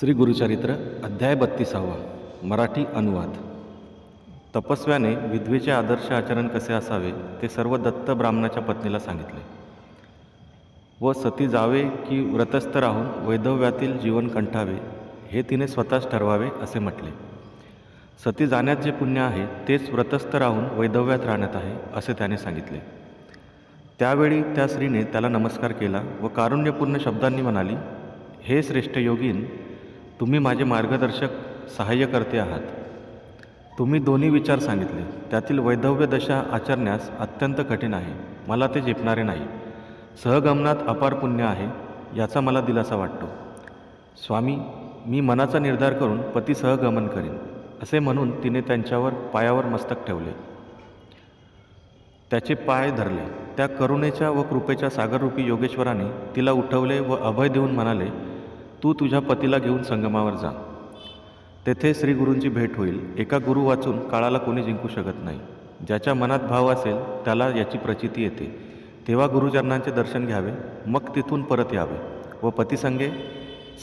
श्री गुरुचरित्र अध्याय बत्तीसावा मराठी अनुवाद. तपस्व्याने विधवेचे आदर्श आचरण कसे असावे ते सर्व दत्त ब्राह्मणाच्या पत्नीला सांगितले. व सती जावे की व्रतस्थ राहून वैधव्यातील जीवन कंठावे हे तिने स्वतःच ठरवावे असे म्हटले. सती जाण्यात जे पुण्य आहे तेच व्रतस्थ राहून वैधव्यात राहण्यात आहे असे त्याने सांगितले. त्यावेळी त्या स्त्रीने त्याला नमस्कार केला व कारुण्यपूर्ण शब्दांनी म्हणाली हे श्रेष्ठ योगीन तुम्ही माझे मार्गदर्शक सहाय्यकर्ते आहात. तुम्ही दोन्ही विचार सांगितले. त्यातील वैधव्य दशा आचरण्यास अत्यंत कठीण आहे. मला ते झेपणारे नाही. सहगमनात अपार पुण्य आहे याचा मला दिलासा वाटतो. स्वामी मी मनाचा निर्धार करून पतीसह गमन करीन असे म्हणून तिने त्यांच्यावर पायावर मस्तक ठेवले. त्याचे पाय धरले. त्या करुणेच्या व कृपेच्या सागररूपी योगेश्वराने तिला उठवले व अभय देऊन म्हणाले तू तुझ्या पतीला घेऊन संगमावर जा. तेथे श्रीगुरूंची भेट होईल. एका गुरु वाचून काळाला कोणी जिंकू शकत नाही. ज्याच्या मनात भाव असेल त्याला याची प्रचिती येते. तेव्हा गुरुचरणांचे दर्शन घ्यावे. मग तिथून परत यावे व पतीसंगे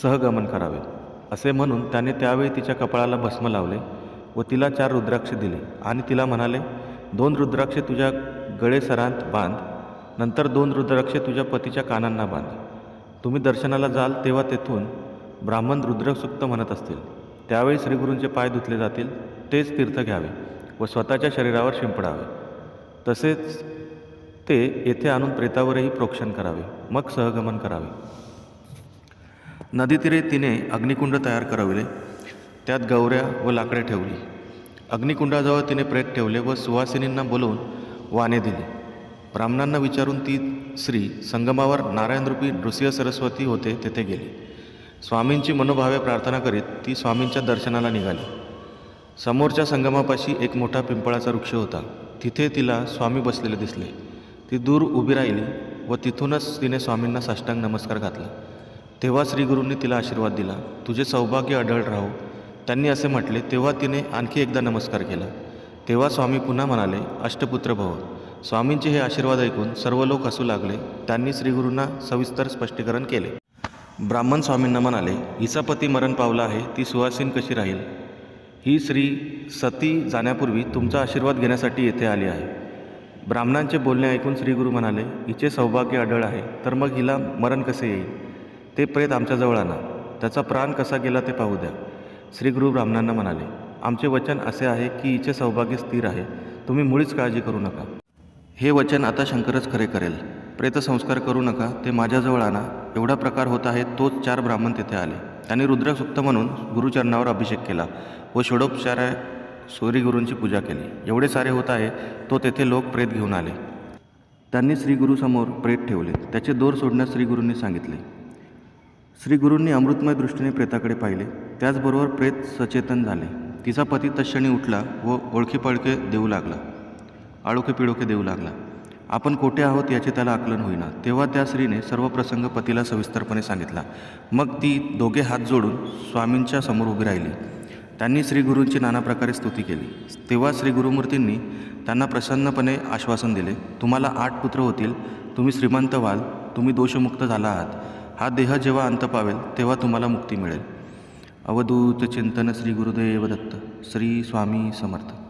सहगमन करावे. असे म्हणून त्याने त्यावेळी तिच्या कपाळाला भस्म लावले व तिला चार रुद्राक्ष दिले आणि तिला म्हणाले दोन रुद्राक्षे तुझ्या गळेसरांत बांध. नंतर दोन रुद्राक्षे तुझ्या पतीच्या कानांना बांध. तुम्ही दर्शनाला जाल तेव्हा तेथून ब्राह्मण रुद्रसुक्त म्हणत असतील. त्यावेळी श्रीगुरूंचे पाय धुतले जातील तेच तीर्थ घ्यावे व स्वतःच्या शरीरावर शिंपडावे. तसेच ते येथे आणून प्रेतावरही प्रोक्षण करावे मग सहगमन करावे. नदीतीरे तिने अग्निकुंड तयार करविले त्यात गौऱ्या व लाकडे ठेवली. अग्निकुंडाजवळ तिने प्रेत ठेवले व सुवासिनींना बोलवून वाणे दिले. ब्राह्मणांना विचारून ती स्त्री संगमावर नारायणरूपी नृसिंह सरस्वती होते तेथे गेली. स्वामींची मनोभावे प्रार्थना करीत ती स्वामींच्या दर्शनाला निघाली. समोरच्या संगमापाशी एक मोठा पिंपळाचा वृक्ष होता. तिथे तिला स्वामी बसलेले दिसले. ती दूर उभी राहिली व तिथूनच तिने स्वामींना साष्टांग नमस्कार घातला. तेव्हा श्रीगुरूंनी तिला आशीर्वाद दिला. तुझे सौभाग्य अढळ राहो. त्यांनी असे म्हटले तेव्हा तिने आणखी एकदा नमस्कार केला. तेव्हा स्वामी पुन्हा म्हणाले अष्टपुत्र भव. स्वामींचे हे आशीर्वाद ऐकून सर्व लोक हसू लागले. त्यांनी श्रीगुरूंना सविस्तर स्पष्टीकरण केले. ब्राह्मण स्वामींना म्हणाले हिचा पती मरण पावला आहे ती सुवासीन कशी राहील? ही श्री सती जाण्यापूर्वी तुमचा आशीर्वाद घेण्यासाठी येथे आली आहे. ब्राह्मणांचे बोलणे ऐकून श्रीगुरू म्हणाले हिचे सौभाग्य आढळ आहे तर मग हिला मरण कसे येईल? ते प्रेत आमच्याजवळ आणा. त्याचा प्राण कसा गेला ते पाहू द्या. श्रीगुरू ब्राह्मणांना म्हणाले आमचे वचन असे आहे की हिचे सौभाग्य स्थिर आहे. तुम्ही मुळीच काळजी करू नका. हे वचन आता शंकरच खरे करेल. प्रेतसंस्कार करू नका ते माझ्याजवळ आणा. एवढा प्रकार होत आहे तोच चार ब्राह्मण तिथे आले. त्यांनी रुद्रसुक्त म्हणून गुरुचरणावर अभिषेक केला व षोडोपचारा सूर्यगुरूंची पूजा केली. एवढे सारे होत आहे तो तेथे लोक प्रेत घेऊन आले. त्यांनी श्रीगुरूसमोर प्रेत ठेवले. त्याचे दोर सोडण्यास श्रीगुरूंनी सांगितले. श्रीगुरूंनी अमृतमय दृष्टीने प्रेताकडे पाहिले. त्याचबरोबर प्रेत सचेतन झाले. तिचा पती तक्षणी उठला व ओळखी देऊ लागला. आळोखे पिळोखे देऊ लागला. आपण कोठे आहोत याचे त्याला आकलन होईना. तेव्हा त्या स्त्रीने सर्व प्रसंग पतीला सविस्तरपणे सांगितला. मग ती दोघे हात जोडून स्वामींच्या समोर उभी राहिली. त्यांनी श्रीगुरूंची नाना प्रकारे स्तुती केली. तेव्हा श्री गुरुमूर्तींनी त्यांना प्रसन्नपणे आश्वासन दिले तुम्हाला आठ पुत्र होतील. तुम्ही श्रीमंत व्हाल. तुम्ही दोषमुक्त झाला आहात. हा देह जेव्हा अंत पावेल तेव्हा तुम्हाला मुक्ती मिळेल. अवधूत चिंतन श्री गुरुदेव दत्त श्री स्वामी समर्थ.